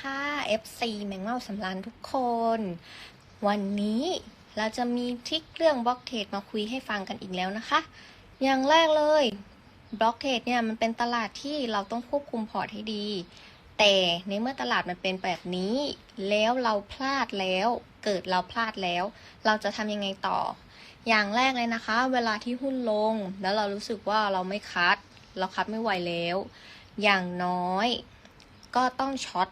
ค่ะ FC แมงเม่าสำรานทุกคน วันนี้เราจะมีทริคเรื่องบล็อกเทรดมาคุยให้ฟังกันอีกแล้วนะคะ อย่างแรกเลยบล็อกเทรดเนี่ยมันเป็นตลาดที่เราต้องควบคุมพอร์ตให้ดี แต่ในเมื่อตลาดมันเป็นแบบนี้ แล้วเราพลาดแล้ว เกิดเราพลาดแล้ว เราจะทำยังไงต่อ อย่างแรกเลยนะคะ เวลาที่หุ้นลง แล้วเรารู้สึกว่าเราไม่คัด เราคัดไม่ไหวแล้ว อย่างน้อยก็ต้องช็อต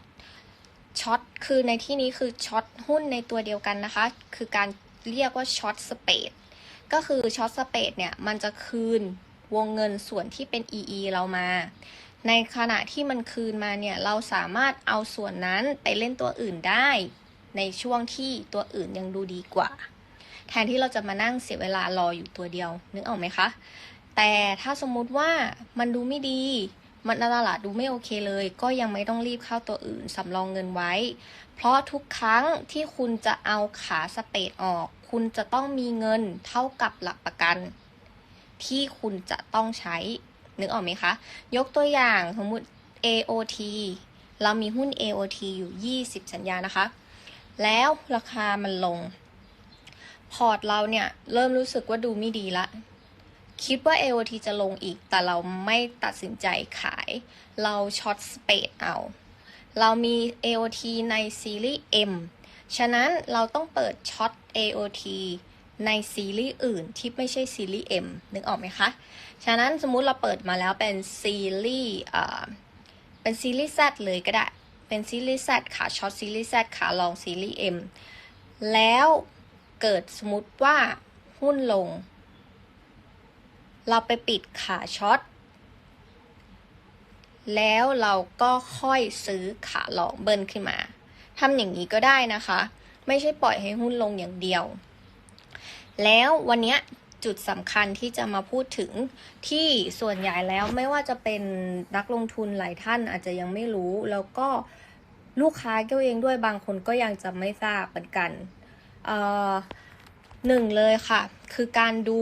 ช็อตคือในที่นี้คือช็อตหุ้นในตัวเดียวกันนะคะ คือการเรียกว่าช็อตสเปดก็คือช็อตสเปดเนี่ย มันจะคืนวงเงินส่วนที่เป็น EE เรามา ในขณะที่มันคืนมาเนี่ย เราสามารถเอาส่วนนั้นไปเล่นตัวอื่นได้ ในช่วงที่ตัวอื่นยังดูดีกว่า แทนที่เราจะมานั่งเสียเวลารออยู่ตัวเดียว นึกออกไหมคะ แต่ถ้าสมมุติว่ามันดูไม่ดี มันตลาดดูไม่โอเคเลย ก็ยังไม่ต้องรีบเข้าตัวอื่นสำรองเงินไว้ เพราะทุกครั้งที่คุณจะเอาขาสเปดออก คุณจะต้องมีเงินเท่ากับหลักประกัน ที่คุณจะต้องใช้ นึกออกไหมคะ ยกตัวอย่างสมมติ AOT เรามีหุ้น AOT อยู่ 20 สัญญานะคะ แล้วราคามันลง พอร์ตเราเนี่ย เริ่มรู้สึกว่าดูไม่ดีละ คิดว่า AOT จะลงอีก แต่เราไม่ตัดสินใจขาย เราช็อตสเปดเอา เรามี AOT ในซีรีส์ M ฉะนั้นเราต้องเปิดช็อต AOT ในซีรีส์อื่นที่ไม่ใช่ซีรีส์ M นึกออกไหมคะ ฉะนั้นสมมุติเราเปิดมาแล้วเป็นซีรีส์เป็นซีรีส์ Z เลยก็ได้ เป็นซีรีส์ Z ขาช็อตซีรีส์ Z ขาลองซีรีส์ M แล้วเกิดสมมติว่าหุ้นลง เราไปปิดขาช็อต แล้วเราก็ค่อยซื้อขาลองเบิ้ลขึ้นมาทำอย่างนี้ก็ได้นะคะ ไม่ใช่ปล่อยให้หุ้นลงอย่างเดียว แล้ววันนี้จุดสำคัญที่จะมาพูดถึงที่ส่วนใหญ่แล้วไม่ว่าจะเป็นนักลงทุนหลายท่านอาจจะยังไม่รู้ แล้วก็ลูกค้าเก้าเองด้วยบางคนก็ยังจะไม่ทราบเหมือนกันหนึ่งเลยค่ะ คือการดู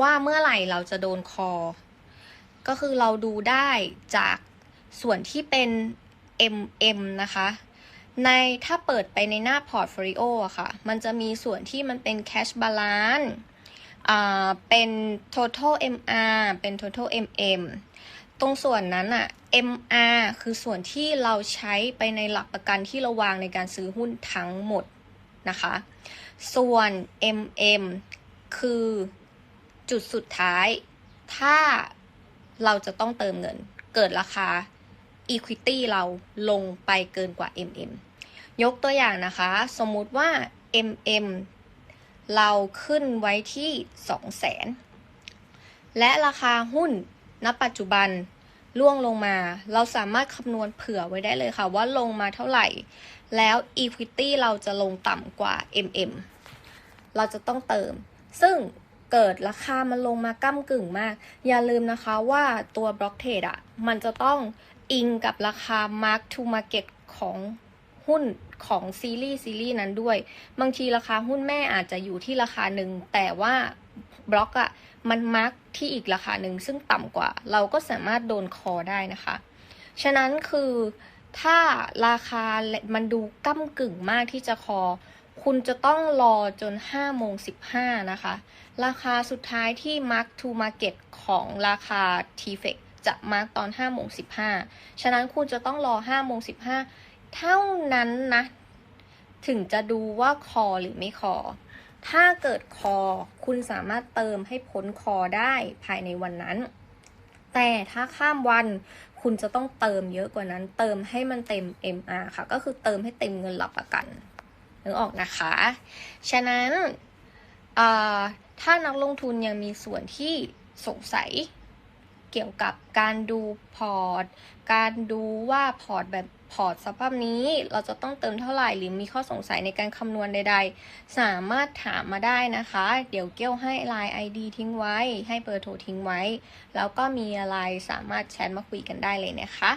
ว่าเมื่อไหร่เราจะโดนคอ ก็คือเราดูได้จากส่วนที่เป็น MM นะคะ ในถ้าเปิดไปในหน้าพอร์ตโฟลิโออะค่ะ มันจะมีส่วนที่มันเป็น cash balance เป็น total MR เป็น total MM ตรงส่วนนั้นอะ MR คือส่วนที่เราใช้ไปในหลักประกันที่เราวางในการซื้อหุ้นทั้งหมดนะคะ ส่วน MM คือ จุดสุดท้าย ถ้าเราจะต้องเติมเงิน เกิดราคา Equity เราลงไปเกินกว่า MM ยกตัวอย่างนะคะ สมมุติว่า MM เราขึ้นไว้ที่ 200,000 และราคาหุ้นณปัจจุบันล่วงลงมา เราสามารถคำนวณเผื่อไว้ได้เลยค่ะ ว่าลงมาเท่าไหร่ แล้ว Equity เราจะลงต่ำกว่า MM เราจะต้องเติม ซึ่ง เกิดราคามันลงมาก้ากึ่งมาก อย่าลืมนะคะว่าตัว Block Trade อะมันจะต้องอิงกับราคา Mark to Market ของหุ้นของซีรีส์ซีรีส์นั้นด้วย บางทีราคาหุ้นแม่อาจจะอยู่ที่ราคาหนึ่งแต่ว่าบล็อกอะมันมาร์กที่อีกราคาหนึ่งซึ่งต่ำกว่า เราก็สามารถโดนคอได้นะคะ ฉะนั้นคือถ้าราคามันดูก้ากึ่งมากที่จะคอ คุณจะต้องรอจน5โมง15 นะคะ ราคาสุดท้ายที่ Mark to Market ของราคา t f e c จะ Mark ตอน5โมง15 ฉะนั้นคุณจะต้องรอ5โมง15 เท่านั้นนะ ถึงจะดูว่าคอหรือไม่คอ ถ้าเกิดคอคุณสามารถเติมให้พ้นคอได้ภายในวันนั้น แต่ถ้าข้ามวันคุณจะต้องเติมเยอะกว่านั้น เติมให้มันเต็ม MR ค่ะ ก็คือเติมให้เต็มเงินหลักประกัน นึกออกนะคะ ฉะนั้นถ้านักลงทุนยังมีส่วนที่สงสัยเกี่ยวกับการดูพอร์ต การดูว่าพอร์ตแบบพอร์ตสภาพนี้เราจะต้องเติมเท่าไหร่หรือมีข้อสงสัยในการคำนวณใด ๆ สามารถถามมาได้นะคะ เดี๋ยวเกี้ยวให้ Line ID ทิ้งไว้ ให้เบอร์โทรทิ้งไว้ แล้วก็มีอะไรสามารถแชทมาคุยกันได้เลยนะคะ